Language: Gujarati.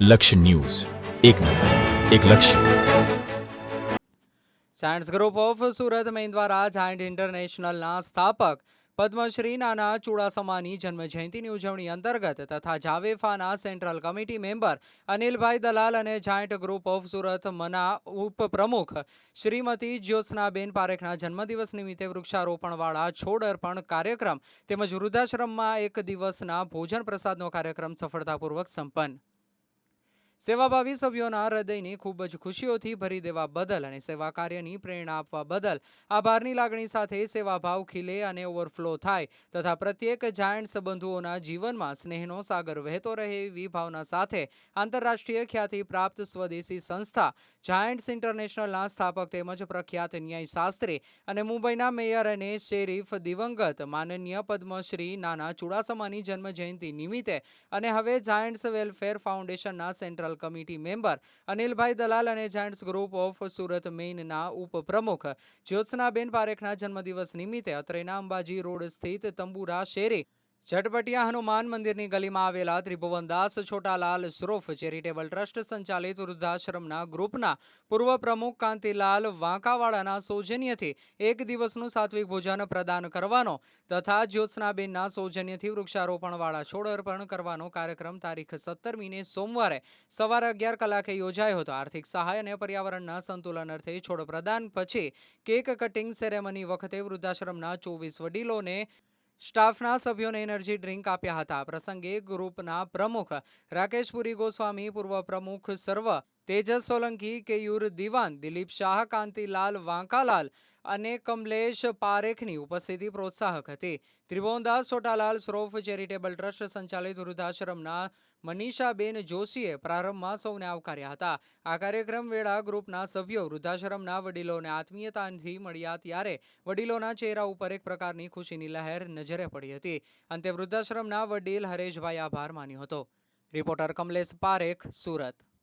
લક્ષ્ય ન્યૂઝ. એક નજર, એક લક્ષ્ય. Science group of Surat main દ્વારા જાયન્ટ ઇન્ટરનેશનલના સ્થાપક પદ્મશ્રી નાના ચુડાસમાની જન્મજયંતિની ઉજવણી અંતર્ગત તથા જાવેફાના central committee member Anilbhai Dalal અને જાયન્ટ ગ્રુપ ઓફ સુરત મના ઉપપ્રમુખ શ્રીમતી જ્યોત્સનાબેન પારેખના જન્મદિવસ નિમિત્તે વૃક્ષારોપણવાળા છોડ અર્પણ કાર્યક્રમ તેમજ વૃદ્ધાશ્રમમાં એક દિવસના ભોજન પ્રસાદનો કાર્યક્રમ સફળતાપૂર્વક સંપન્ન. સેવાભાવી સભ્યોના હૃદયની ખૂબ જ ખુશીઓથી ભરી દેવા બદલ અને સેવા કાર્યની પ્રેરણા આપવા બદલ આભારની લાગણી સાથે સેવાભાવ ખીલે અને ઓવરફ્લો થાય તથા પ્રત્યેક જાયન્ટ સંબંધુઓના જીવનમાં સ્નેહનો સાગર વહેતો રહે એવી ભાવના સાથે આંતરરાષ્ટ્રીય ખ્યાતિ પ્રાપ્ત સ્વદેશી સંસ્થા જાયન્ટ્સ ઇન્ટરનેશનલના સ્થાપક તેમજ પ્રખ્યાત ન્યાયશાસ્ત્રી અને મુંબઈના મેયર અને શેરીફ દિવંગત માનનીય પદ્મશ્રી નાના ચુડાસમાની જન્મજયંતિ નિમિત્તે અને હવે જાયન્ટ્સ વેલફેર ફાઉન્ડેશનના central committee member Anilbhai Dalal અને જાયન્ટ્સ ગ્રુપ ઓફ સુરત મેઇનના ઉપપ્રમુખ. જ્યોત્સનાબેન પારેખના જન્મદિવસ નિમિત્તે અત્રેના અંબાજી રોડ સ્થિત તંબુરા શેરી ઝટપટિયા હનુમાન મંદિરની ગલીમાં આવેલા ત્રિભુવનદાસ છોટાલાલ શ્રોફ ચેરિટેબલ ટ્રસ્ટ સંચાલિત વૃદ્ધાશ્રમના ગ્રુપના પૂર્વ પ્રમુખ કાંતિલાલ વાંકાવાડાના સૌજન્યથી એક દિવસનું સાત્વિક ભોજન પ્રદાન કરવાનો તથા જ્યોત્સનાબેનના સૌજન્યથી વૃક્ષારોપણવાળા છોડ અર્પણ કરવાનો કાર્યક્રમ તારીખ સત્તરમીને સોમવારે સવારે અગિયાર કલાકે યોજાયો હતો. આર્થિક સહાય અને પર્યાવરણના સંતુલન અર્થે છોડ પ્રદાન પછી કેક કટિંગ સેરેમની વખતે વૃદ્ધાશ્રમના ચોવીસ વડીલોને સ્ટાફના સભ્યોને એનર્જી ડ્રિંક આપ્યા હતા. પ્રસંગે ગ્રુપના પ્રમુખ રાકેશપુરી ગોસ્વામી પૂર્વ પ્રમુખ સર્વ તેજસ સોલંકી, કેયુર દિવાન, દિલીપ શાહ, કાંતિલાલ વાંકાલાલ અને કમલેશ પારેખની ઉપસ્થિતિ પ્રોત્સાહક હતી. ત્રિભુવનદાસ સોટાલાલ શ્રોફ ચેરિટેબલ ટ્રસ્ટ સંચાલિત વૃદ્ધાશ્રમના મનીષાબેન જોશીએ પ્રારંભમાં સૌને આવકાર્યા હતા. આ કાર્યક્રમ વેળા ગ્રુપના સભ્યો વૃદ્ધાશ્રમના વડીલોને આત્મીયતાથી મળ્યા ત્યારે વડીલોના ચહેરા ઉપર એક પ્રકારની ખુશીની લહેર નજરે પડી હતી. અંતે વૃદ્ધાશ્રમના વડીલ હરેશભાઈ આભાર માન્યો હતો. રિપોર્ટર કમલેશ પારેખ, સુરત.